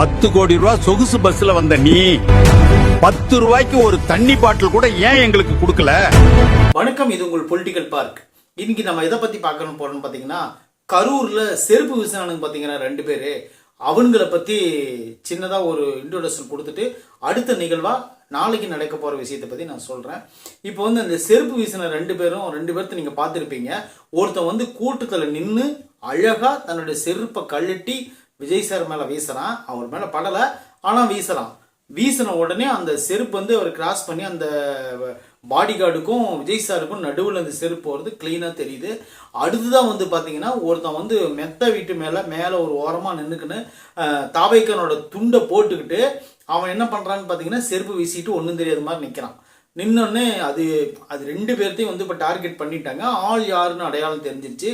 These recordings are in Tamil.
பத்து கோடி ரூபாய் சொகுசு பஸ்ல வந்த நீ. பத்து ரூபாய்க்கு ஒரு தண்ணி பாட்டில் கூட ஏன் எங்களுக்கு கொடுக்கல? வணக்கம் இது உங்கள் பொலிட்டிக்கல் பார்க் இன்னைக்கு நம்ம எதை பத்தி பார்க்கணும் போறோம்னு பாத்தீங்கன்னா கரூர்ல செருப்பு விசாரணைக்கு பாத்தீங்கன்னா ரெண்டு பேரு. அவங்கள பத்தி சின்னதா ஒரு இன்ட்ரோடக்ஷன் கொடுத்துட்டு அடுத்த நிகழ்வா நாளைக்கு நடக்க போற விஷயத்தை பத்தி நான் சொல்றேன். இப்போ வந்து அந்த செருப்பு வீசின ரெண்டு பேரும் ரெண்டு பேர்த்த நீங்க பார்த்துருப்பீங்க. ஒருத்தன் வந்து கூட்டத்துல நின்று அழகா தன்னுடைய செருப்பை கழட்டி விஜய் சார் மேல வீசுறான் அவர் மேல படல ஆனா வீசுறான். வீசின உடனே அந்த செருப்பு வந்து அவர் கிராஸ் பண்ணி அந்த பாடி கார்டுக்கும் விஜய் சாருக்கும் நடுவில் அந்த செருப்பு வருது க்ளீனாக தெரியுது. அடுத்ததான் வந்து பார்த்தீங்கன்னா ஒருத்தன் வந்து மெத்த வீட்டு மேலே மேலே ஒரு ஓரமாக நின்றுக்குன்னு தாவைக்கனோட துண்டை போட்டுக்கிட்டு அவன் என்ன பண்ணுறான்னு பார்த்தீங்கன்னா செருப்பு வீசிட்டு ஒன்றும் தெரியாத மாதிரி நிற்கிறான் நின்னோடனே அது அது ரெண்டு பேர்த்தையும் வந்து இப்போ டார்கெட் பண்ணிட்டாங்க. ஆள் யாருன்னு அடையாளம் தெரிஞ்சிருச்சு.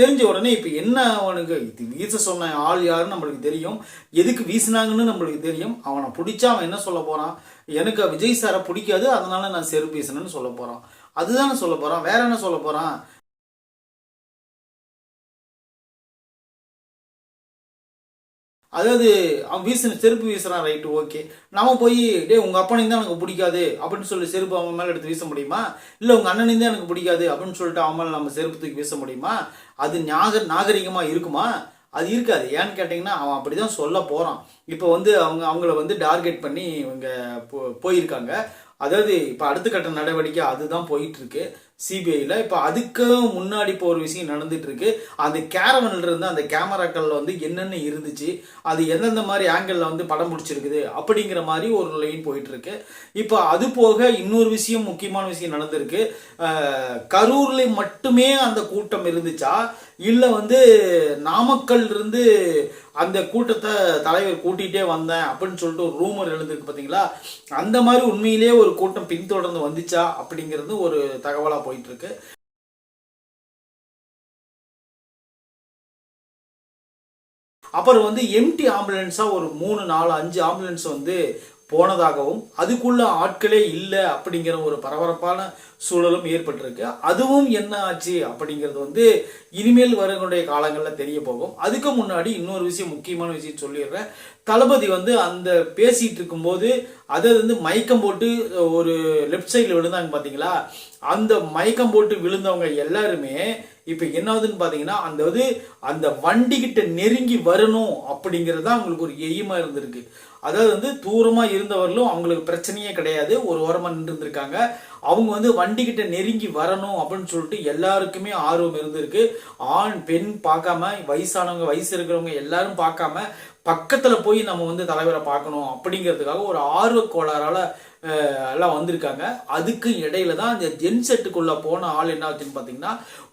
தெரிஞ்ச உடனே இப்போ என்ன அவனுக்கு இது வீச சொன்ன ஆள் யாருன்னு நம்மளுக்கு தெரியும். எதுக்கு வீசினாங்கன்னு நம்மளுக்கு தெரியும். அவனை பிடிச்சா அவன் என்ன சொல்ல போகிறான் எனக்கு விஜய் சாரை பிடிக்காது அதனால நான் செருப்பு வீசினேன்னு சொல்ல போகிறான் அதுதானே சொல்ல போகிறான் வேற என்ன சொல்ல போகிறான் அதாவது அவன் வீசின செருப்பு வீசுறான் ரைட்டு ஓகே நம்ம போய் டேய் உங்கள் அப்பனையும் தான் எனக்கு பிடிக்காது அப்படின்னு சொல்லி செருப்பு அவன் மேலே எடுத்து வீச முடியுமா? இல்லை உங்கள் அண்ணனையும் தான் எனக்கு பிடிக்காது அப்படின்னு சொல்லிட்டு அவன் மேலே நம்ம செருப்பு தூக்கி வீச முடியுமா? அது நாக நாகரிகமாக இருக்குமா? அது இருக்காது. ஏன்னு கேட்டிங்கன்னா அவன் அப்படிதான் சொல்ல போகிறான் இப்போ வந்து அவங்க அவங்கள வந்து டார்கெட் பண்ணி இவங்க போ- போயிருக்காங்க. அதாவது இப்போ அடுத்த கட்ட நடவடிக்கை அதுதான் போயிட்டு சிபிஐயில் இப்போ அதுக்கு முன்னாடி இப்போ ஒரு விஷயம் நடந்துட்டு இருக்கு அந்த கேரவனில் இருந்து அந்த கேமராக்கள் வந்து என்னென்ன இருந்துச்சு அது எந்தெந்த மாதிரி ஆங்கிளில் வந்து படம் பிடிச்சிருக்குது அப்படிங்கிற மாதிரி ஒரு லைன் போயிட்டு இருக்கு இப்போ அது போக இன்னொரு விஷயம் முக்கியமான விஷயம் நடந்திருக்கு. கரூரில் கரூர்ல மட்டுமே அந்த கூட்டம் இருந்துச்சா? இல்லை வந்து நாமக்கல் இருந்து அந்த கூட்டத்தை தலைவர் கூட்டிகிட்டே வந்தேன் அப்படின்னு சொல்லிட்டு ஒரு ரூமர் எழுந்திருக்கு பார்த்தீங்களா? அந்த மாதிரி உண்மையிலேயே ஒரு கூட்டம் பின்தொடர்ந்து வந்துச்சா அப்படிங்கிறது ஒரு தகவலாக போயிட்டுருக்கு. அப்புறம் வந்து எம்டி ஆம்புலன்ஸாக ஒரு மூணு நாலு அஞ்சு ஆம்புலன்ஸ் வந்து போனதாகவும் அதுக்குள்ள ஆட்களே இல்லை அப்படிங்கிற ஒரு பரபரப்பான சூழலும் ஏற்பட்டிருக்கு. அதுவும் என்ன ஆச்சு அப்படிங்கிறது வந்து இனிமேல் வரக்கூடிய காலங்களில் தெரிய போகும். அதுக்கு முன்னாடி இன்னொரு விஷயம் முக்கியமான விஷயம் சொல்லிடுறேன். தளபதி வந்து அந்த பேசிட்டு இருக்கும்போது அதை வந்து மயக்கம் போட்டு ஒரு லெஃப்ட் சைடில் விழுந்தாங்க பார்த்தீங்களா அந்த மயக்கம் போட்டு விழுந்தவங்க எல்லாருமே இப்போ என்ன பார்த்தீங்கன்னா அந்த வந்து அந்த வண்டி கிட்ட நெருங்கி வரணும் அப்படிங்கிறது தான் அவங்களுக்கு ஒரு எய்மா இருந்திருக்கு. அதாவது வந்து தூரமா இருந்தவர்களும் அவங்களுக்கு பிரச்சனையே கிடையாது. ஒரு ஓரமா நின்று இருந்திருக்காங்க அவங்க வந்து வண்டி கிட்ட நெருங்கி வரணும் அப்படின்னு சொல்லிட்டு எல்லாருக்குமே ஆர்வம் இருந்திருக்கு. ஆண் பெண் பார்க்காம வயசானவங்க வயசு இருக்கிறவங்க எல்லாரும் பார்க்காம பக்கத்துல போய் நம்ம வந்து தலைவரை பார்க்கணும் அப்படிங்கிறதுக்காக ஒரு ஆர்வ கோளாறால எல்லாம் வந்திருக்காங்க. அதுக்கு இடையில தான் அந்த ஜென்செட்டுக்குள்ளே போன ஆள் என்ன ஆச்சுன்னு பார்த்தீங்கன்னா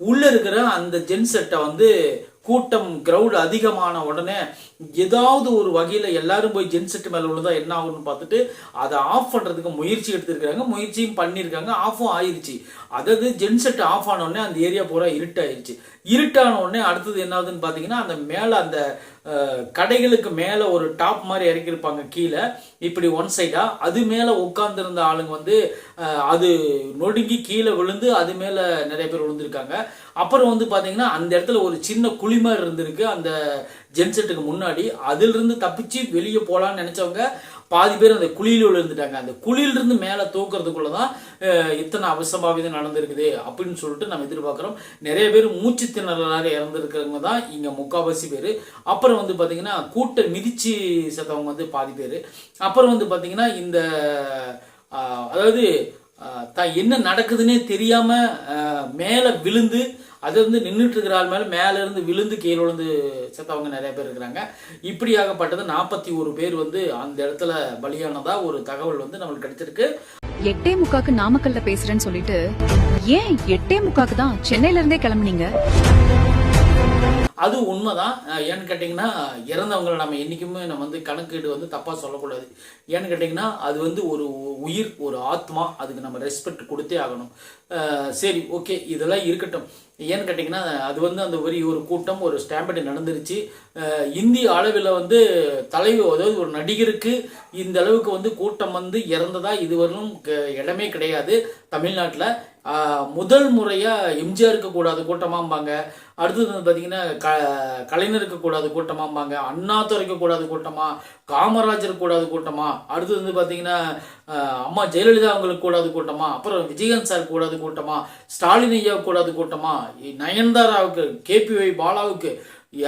உள்ளே இருக்கிற அந்த ஜென் செட்டை வந்து கூட்டம் கிரவுட் அதிகமான உடனே ஏதாவது ஒரு வகையில் எல்லாரும் போய் ஜென் செட்டு மேலே உள்ளதா என்ன ஆகும்னு பார்த்துட்டு அதை ஆஃப் பண்ணுறதுக்கு முயற்சி எடுத்திருக்கிறாங்க. முயற்சியும் பண்ணியிருக்காங்க. ஆஃபும் ஆயிடுச்சு அதாவது ஜென் செட் ஆஃப் ஆனோடனே அந்த ஏரியா பூரா இருட்டாயிருச்சு. இருட்டான உடனே அடுத்தது என்ன பார்த்தீங்கன்னா அந்த மேலே அந்த கடைகளுக்கு மேலே ஒரு டாப் மாதிரி இறக்கியிருப்பாங்க கீழே. இப்படி ஒன் சைடாக அது மேலே உட்காந்துருந்த ஆளுங்க வந்து அது நொடுங்கி கீழே விழுந்து அது மேலே நிறைய பேர் விழுந்திருக்காங்க. அப்புறம் வந்து பார்த்தீங்கன்னா அந்த இடத்துல ஒரு சின்ன குழி மாதிரி இருந்திருக்கு. அந்த ஜென்செட்டுக்கு முன்னாடி அதிலிருந்து தப்பிச்சு வெளியே போகலான்னு நினைச்சவங்க பாதி பேர் அந்த குழியில் விழுந்துட்டாங்க. அந்த குழியிலிருந்து மேலே தூக்குறதுக்குள்ள தான் இத்தனை அவசபாவிதம் நடந்திருக்குது அப்படின்னு சொல்லிட்டு நம்ம எதிர்பார்க்குறோம். நிறைய பேர் மூச்சு திணறலாக இறந்துருக்கிறவங்க தான் இங்கே முக்கால்வாசி பேர். அப்புறம் வந்து பார்த்திங்கன்னா கூட்ட மிதிச்சு செத்தவங்க வந்து பாதி பேர். அப்புறம் வந்து பார்த்திங்கன்னா இந்த அதாவது தான் என்ன நடக்குதுன்னே தெரியாம மேலே விழுந்து அது வந்து நின்றுட்டு இருக்கிற ஆள் மேலே மேல இருந்து விழுந்து கீழே விழுந்து செத்தவங்க நிறைய பேர் இருக்கிறாங்க. இப்படியாகப்பட்டது நாற்பத்தி ஒரு பேர் வந்து அந்த இடத்துல பலியானதா ஒரு தகவல் வந்து நம்மளுக்கு கிடைச்சிருக்கு. எட்டே முக்காக்கு நாமக்கல்ல பேசுறேன்னு சொல்லிட்டு ஏன் எட்டே முக்காக்கு தான் சென்னையில இருந்தே கிளம்புனீங்க? அது உண்மைதான். ஏன்னு கேட்டிங்கன்னா இறந்தவங்களை நம்ம என்றைக்குமே நம்ம வந்து கணக்கீடு வந்து தப்பாக சொல்லக்கூடாது. ஏன்னு கேட்டிங்கன்னா அது வந்து ஒரு உயிர் ஒரு ஆத்மா அதுக்கு நம்ம ரெஸ்பெக்ட் கொடுத்தே ஆகணும். சரி ஓகே இதெல்லாம் இருக்கட்டும். ஏன்னு கேட்டிங்கன்னா அது வந்து அந்த ஒரு ஒரு கூட்டம் ஒரு ஸ்டாம்படி நடந்துருச்சு. இந்திய அளவில் வந்து தலைவர் அதாவது ஒரு நடிகருக்கு இந்த அளவுக்கு வந்து கூட்டம் வந்து இறந்ததா இதுவரையிலும் க- இடமே கிடையாது தமிழ்நாட்டில். முதல் முறையாக எம்ஜிஆருக்கு கூடாது கூட்டமாம்பாங்க. அடுத்தது வந்து பார்த்தீங்கன்னா க கலைஞருக்கு கூடாது கூட்டமாம்பாங்க. அண்ணாதுரைக்கு கூடாது கூட்டமாக காமராஜர் கூடாது கூட்டமா? அடுத்தது வந்து பார்த்தீங்கன்னா அம்மா ஜெயலலிதா அவங்களுக்கு கூடாது கூட்டமா? அப்புறம் விஜயகாந்த் சார் கூடாது கூட்டமா? ஸ்டாலின் ஐயா கூடாது கூட்டமா? நயன்தாராவுக்கு கேபிஒய் பாலாவுக்கு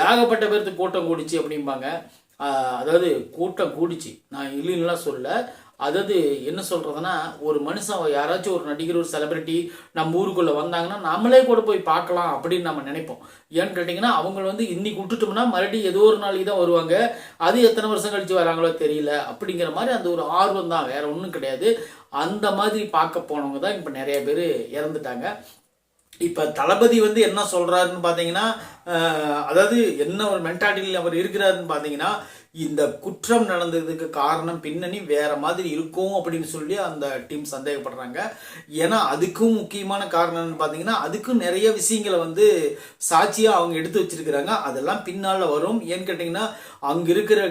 ஏகப்பட்ட பேர்த்துக்கு கூட்டம் கூடிச்சு அப்படிம்பாங்க. அதாவது கூட்டம் கூடிச்சு. நான் இல்லைன்னுலாம் சொல்ல அதாவது என்ன சொல்றதுன்னா ஒரு மனுஷன் யாராச்சும் ஒரு நடிகர் ஒரு செலிபிரிட்டி நம்ம ஊருக்குள்ள வந்தாங்கன்னா நம்மளே கூட போய் பார்க்கலாம் அப்படின்னு நம்ம நினைப்போம். ஏன்னு கேட்டிங்கன்னா அவங்க வந்து இன்னைக்கு விட்டுட்டோம்னா மறுபடியும் ஏதோ ஒரு நாளைக்கு தான் வருவாங்க. அது எத்தனை வருஷம் கழிச்சு வராங்களோ தெரியல. அப்படிங்கிற மாதிரி அந்த ஒரு ஆர்வம் தான். வேற ஒன்றும் கிடையாது. அந்த மாதிரி பார்க்க போனவங்க தான் இப்போ நிறைய பேர் இறந்துட்டாங்க. இப்போ தளபதி வந்து என்ன சொல்கிறாருன்னு பார்த்தீங்கன்னா அதாவது என்ன ஒரு மென்டாலிட்டியில் அவர் இருக்கிறாருன்னு பார்த்தீங்கன்னா இந்த குற்றம் நடந்ததுக்கு காரணம் பின்னணி வேற மாதிரி இருக்கும் அப்படின்னு சொல்லி அந்த டீம் சந்தேகப்படுறாங்க. ஏன்னா அதுக்கும் முக்கியமான காரணம்னு பார்த்தீங்கன்னா அதுக்கும் நிறைய விஷயங்களை வந்து சாட்சியாக அவங்க எடுத்து வச்சிருக்கிறாங்க. அதெல்லாம் பின்னால் வரும். ஏன்னு கேட்டிங்கன்னா அங்கே இருக்கிற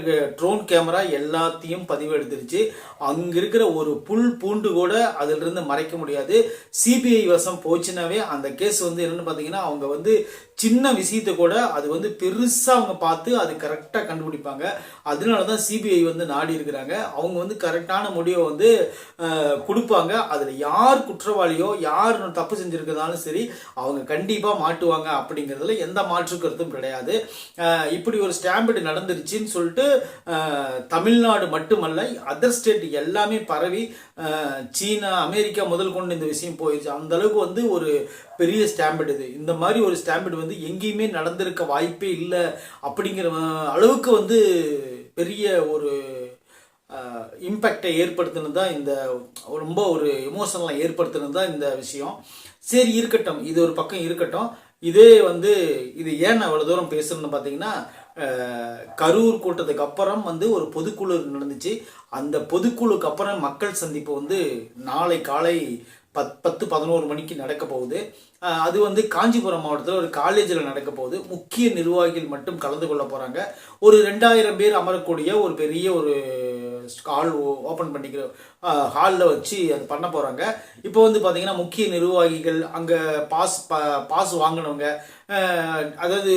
ட்ரோன் கேமரா எல்லாத்தையும் பதிவு எடுத்துருச்சு அங்கே இருக்கிற ஒரு புல் பூண்டு கூட அதிலிருந்து மறைக்க முடியாது. சிபிஐ வசம் போச்சுனாவே அந்த கேஸ் வந்து என்னன்னு பார்த்தீங்கன்னா அவங்க வந்து சின்ன விஷயத்தை கூட அது வந்து பெருசாக அவங்க பார்த்து அது கரெக்டாக கண்டுபிடிப்பாங்க. அதனால தான் சிபிஐ வந்து நாடி இருக்கிறாங்க. அவங்க வந்து கரெக்டான முடிவை வந்து கொடுப்பாங்க. அதில் யார் குற்றவாளியோ யார் தப்பு செஞ்சுருக்கிறதாலும் சரி அவங்க கண்டிப்பாக மாட்டுவாங்க அப்படிங்கிறதுல எந்த மாற்று கருத்தும் கிடையாது. இப்படி ஒரு ஸ்டாம்பேடு நடந்துருச்சுன்னு சொல்லிட்டு தமிழ்நாடு மட்டுமல்ல அதர் ஸ்டேட் எல்லாமே பரவி சீனா அமெரிக்கா முதல் கொண்டு இந்த விஷயம் போயிடுச்சு அந்த அளவுக்கு வந்து ஒரு பெரிய ஸ்டாம்பேடு இது. இந்த மாதிரி ஒரு ஸ்டாம்பேடு வந்து எங்கேயுமே நடந்திருக்க வாய்ப்பே இல்லை அப்படிங்கிற அளவுக்கு வந்து பெரிய ஒரு இம்பேக்டை ஏற்படுத்தினது தான் இந்த ரொம்ப ஒரு எமோஷனலாக ஏற்படுத்தினது தான் இந்த விஷயம். சரி இருக்கட்டும். இது ஒரு பக்கம் இருக்கட்டும். இதே வந்து இது ஏன் அவ்வளோ தூரம் பேசுறேன்னு பார்த்தீங்கன்னா கரூர் கூட்டத்துக்கு அப்புறம் வந்து ஒரு பொதுக்குழு நடந்துச்சு. அந்த பொதுக்குழுக்கு அப்புறம் மக்கள் சந்திப்பு வந்து நாளை காலை பத் பத்து பதினோரு மணிக்கு நடக்க போகுது. அது வந்து காஞ்சிபுரம் மாவட்டத்தில் ஒரு காலேஜில் நடக்க போகுது. முக்கிய நிர்வாகிகள் மட்டும் கலந்து கொள்ள போகிறாங்க ஒரு ரெண்டாயிரம் பேர் அமரக்கூடிய ஒரு பெரிய ஒரு ஹால் ஓப்பன் பண்ணிக்கிற ஹாலில் வச்சு அது பண்ண போகிறாங்க இப்போ வந்து பார்த்தீங்கன்னா முக்கிய நிர்வாகிகள் அங்கே பாஸ் பாஸ் வாங்கினவங்க அதாவது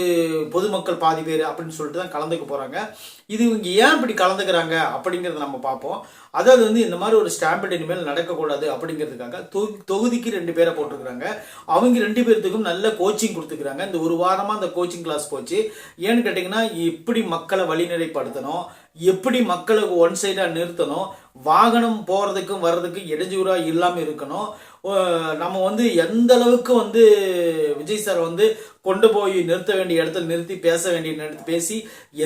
பொதுமக்கள் பாதி பேர் அப்படின்னு சொல்லிட்டு தான் கலந்துக்க போகிறாங்க இது இவங்க ஏன் இப்படி கலந்துக்கிறாங்க அப்படிங்கிறத நம்ம பார்ப்போம். அதாவது வந்து இந்த மாதிரி ஒரு ஸ்டாம்பேட் இனிமேல் நடக்கக்கூடாது அப்படிங்கிறதுக்காக தொகு- தொகுதிக்கு ரெண்டு பேரை போட்டிருக்கிறாங்க. அவங்க ரெண்டு பேர்த்துக்கும் நல்ல கோச்சிங் கொடுத்துக்கிறாங்க. இந்த ஒரு வாரமாக அந்த கோச்சிங் கிளாஸ் போச்சு. ஏன்னு கேட்டிங்கன்னா எப்படி மக்களை வழிநெறிப்படுத்தணும் எப்படி மக்களை ஒன் சைடாக நிறுத்தணும்? வாகனம் போகிறதுக்கும் வர்றதுக்கும் இடைஞ்சூறாக இல்லாமல் இருக்கணும். நம்ம வந்து எந்த அளவுக்கு வந்து விஜய் சார் வந்து கொண்டு போய் நிறுத்த வேண்டிய இடத்துல நிறுத்தி பேச வேண்டிய இடத்துல பேசி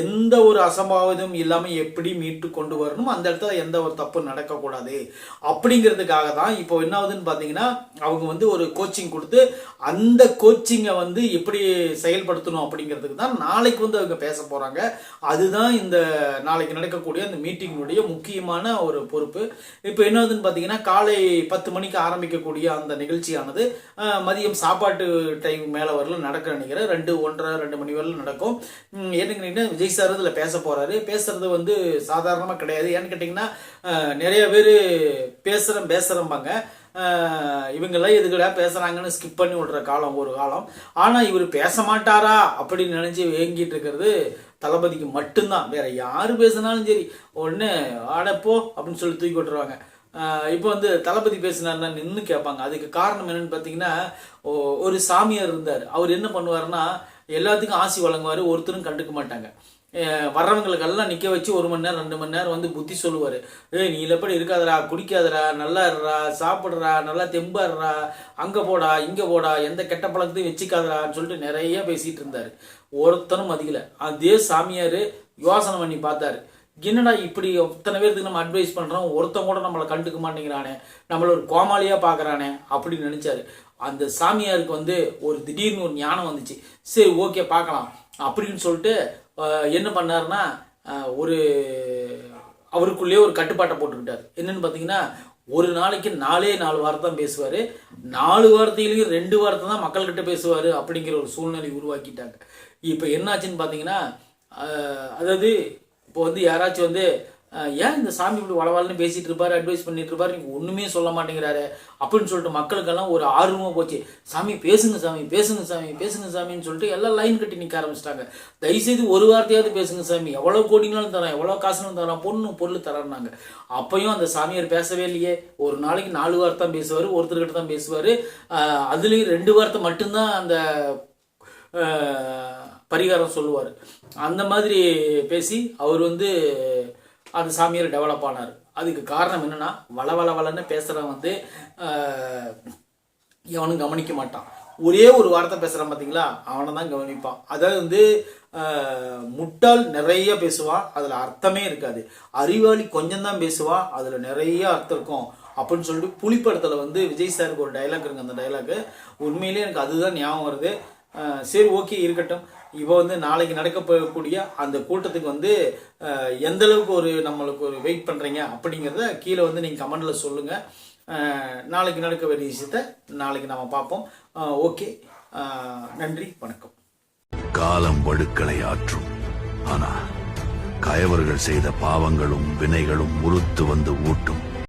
எந்த ஒரு அசம்பாவிதம் இல்லாமல் எப்படி மீட்டு கொண்டு வரணும்? அந்த இடத்துல எந்த ஒரு தப்பு நடக்கக்கூடாது. அப்படிங்கிறதுக்காக தான் இப்போ என்ன ஆகுதுன்னு பார்த்தீங்கன்னா அவங்க வந்து ஒரு கோச்சிங் கொடுத்து அந்த கோச்சிங்கை வந்து எப்படி செயல்படுத்தணும் அப்படிங்கிறதுக்கு தான் நாளைக்கு வந்து அவங்க பேச போகிறாங்க அதுதான் இந்த நாளைக்கு நடக்கக்கூடிய அந்த மீட்டிங்கினுடைய முக்கியமான ஒரு பொறுப்பு. இப்போ என்ன ஆகுதுன்னு பார்த்தீங்கன்னா காலை பத்து மணிக்கு ஆரம்பிக்கக்கூடிய அந்த நிகழ்ச்சியானது மதியம் சாப்பாட்டு டைம் மேலே வரல நடக்க நினைக்கிறேன். ரெண்டு ஒன்றரை ரெண்டு மணி வரல நடக்கும். ஏன்னு கேட்டிங்கன்னா விஜய் சார் இதில் பேச போகிறாரு பேசுறது வந்து சாதாரணமாக கிடையாது. ஏன்னு கேட்டிங்கன்னா நிறைய பேர் பேசுகிறேன் பேசுகிறம்பாங்க இவங்கெல்லாம் எதுக்கடா பேசுகிறாங்கன்னு ஸ்கிப் பண்ணி விடுற காலம் ஒரு காலம். ஆனால் இவர் பேச மாட்டாரா அப்படின்னு நினச்சி ஏங்கிட்டு இருக்கிறது தளபதிக்கு மட்டும்தான். வேற யார் பேசினாலும் சரி ஒன்று ஆடப்போ அப்படின்னு சொல்லி தூக்கி விட்டுருவாங்க. இப்போ வந்து தளபதி பேசினார்னா நின்று கேட்பாங்க. அதுக்கு காரணம் என்னன்னு பார்த்தீங்கன்னா ஒரு சாமியார் இருந்தார். அவர் என்ன பண்ணுவார்னா எல்லாத்துக்கும் ஆசி வழங்குவார் ஒருத்தரும் கண்டுக்க மாட்டாங்க. வர்றவங்களுக்கெல்லாம் நிற்க வச்சு ஒரு மணி நேரம் ரெண்டு மணி நேரம் வந்து புத்தி சொல்லுவார். ஏய் நீ எப்படி இருக்காதரா குடிக்காதடா நல்லா இருறா சாப்பிட்றா நல்லா தெம்பாடுறா அங்கே போடா இங்கே போடா எந்த கெட்ட பழக்கத்தையும் வச்சுக்காதரான்னு சொல்லிட்டு நிறைய பேசிகிட்டு இருந்தார். ஒருத்தனும் மதிக்கலை. அதே சாமியார் யோசனை பண்ணி பார்த்தாரு. என்னடா இப்படி இத்தனை பேருக்கு நம்ம அட்வைஸ் பண்ணுறோம் ஒருத்தன் கூட நம்மளை கண்டுக்க மாட்டேங்கிறானே. நம்மளை ஒரு கோமாளியாக பார்க்குறானே அப்படின்னு நினச்சாரு. அந்த சாமியாருக்கு வந்து ஒரு திடீர்னு ஒரு ஞானம் வந்துச்சு. சரி ஓகே பார்க்கலாம். அப்படின்னு சொல்லிட்டு என்ன பண்ணாருன்னா ஒரு அவருக்குள்ளேயே ஒரு கட்டுப்பாட்டை போட்டுக்கிட்டார். என்னன்னு பார்த்தீங்கன்னா ஒரு நாளைக்கு நாலே நாலு வார்த்தை தான் பேசுவார். நாலு வார்த்தையிலையும் ரெண்டு வார்த்தை தான் மக்கள்கிட்ட பேசுவார் அப்படிங்கிற ஒரு சூழ்நிலை உருவாக்கிட்டாங்க. இப்போ என்னாச்சுன்னு பார்த்தீங்கன்னா அதாவது இப்போ வந்து யாராச்சும் வந்து ஏன் இந்த சாமி இப்படி வளவலன்னு பேசிட்டு இருப்பாரு அட்வைஸ் பண்ணிட்டு இருப்பாரு நீங்க ஒண்ணுமே சொல்ல மாட்டேங்கிறாரு அப்படின்னு சொல்லிட்டு மக்களுக்கெல்லாம் ஒரு ஆர்வமா போச்சு. சாமி பேசுங்க சாமி பேசுங்க சாமி பேசுங்க சாமின்னு சொல்லிட்டு எல்லாம் லைன் கட்டி நிக்க ஆரம்பிச்சிட்டாங்க. தயவுசெய்து ஒரு வார்த்தையாவது பேசுங்க சாமி. எவ்வளவு கோடிங்களாலும் தரான் எவ்வளவு காசுனாலும் தரோம் பொண்ணு பொருள் தரேன்னாங்க. அப்பயும் அந்த சாமியார் பேசவே இல்லையே. ஒரு நாளைக்கு நாலு வார்த்தை தான் பேசுவாரு ஒருத்தர்கிட்ட தான் பேசுவாரு. அதுலேயும் அதுலயும் ரெண்டு வார்த்தை மட்டும்தான் அந்த பரிகாரம் சொல்லுவார். அந்த மாதிரி பேசி அவர் வந்து அந்த சாமியார் டெவலப் ஆனார். அதுக்கு காரணம் என்னன்னா வள வள வளன்னு பேசுகிறவன் வந்து எவனும் கவனிக்க மாட்டான். ஒரே ஒரு வார்த்தை பேசுகிறான் பார்த்தீங்களா அவனை தான் கவனிப்பான். அதாவது வந்து முட்டால் முட்டாள் நிறைய பேசுவான் அதில் அர்த்தமே இருக்காது. அறிவாளி கொஞ்சம் தான் பேசுவான் அதில் நிறைய அர்த்தம் இருக்கும். அப்படின்னு சொல்லிட்டு புலிப்படத்தில் வந்து விஜய் சாருக்கு ஒரு டைலாக் இருக்கு அந்த டைலாக் உண்மையிலேயே எனக்கு அதுதான் ஞாபகம் வருது. சரி ஓகே இருக்கட்டும். இப்போ வந்து நாளைக்கு நடக்க போகக்கூடிய அந்த கூட்டத்துக்கு வந்து எந்த அளவுக்கு ஒரு நம்மளுக்கு ஒரு வெயிட் பண்ணுறீங்க அப்படிங்கிறத கீழே வந்து நீங்கள் கமெண்டில் சொல்லுங்கள் நாளைக்கு நடக்க வேண்டிய விஷயத்த நாளைக்கு நம்ம பார்ப்போம். ஓகே நன்றி வணக்கம். காலம் வடுக்களை ஆற்றும். ஆனால் கயவர்கள் செய்த பாவங்களும் வினைகளும் உறுத்து வந்து ஊட்டும்.